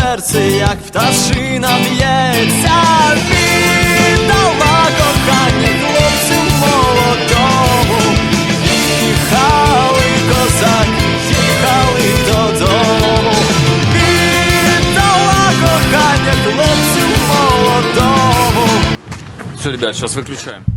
серце, як пташина б'ється, віддала кохання хлопцю молодому. Їхали козак, їхали додому. Віддала кохання хлопцю молодому. Все, ребят, сейчас выключаем.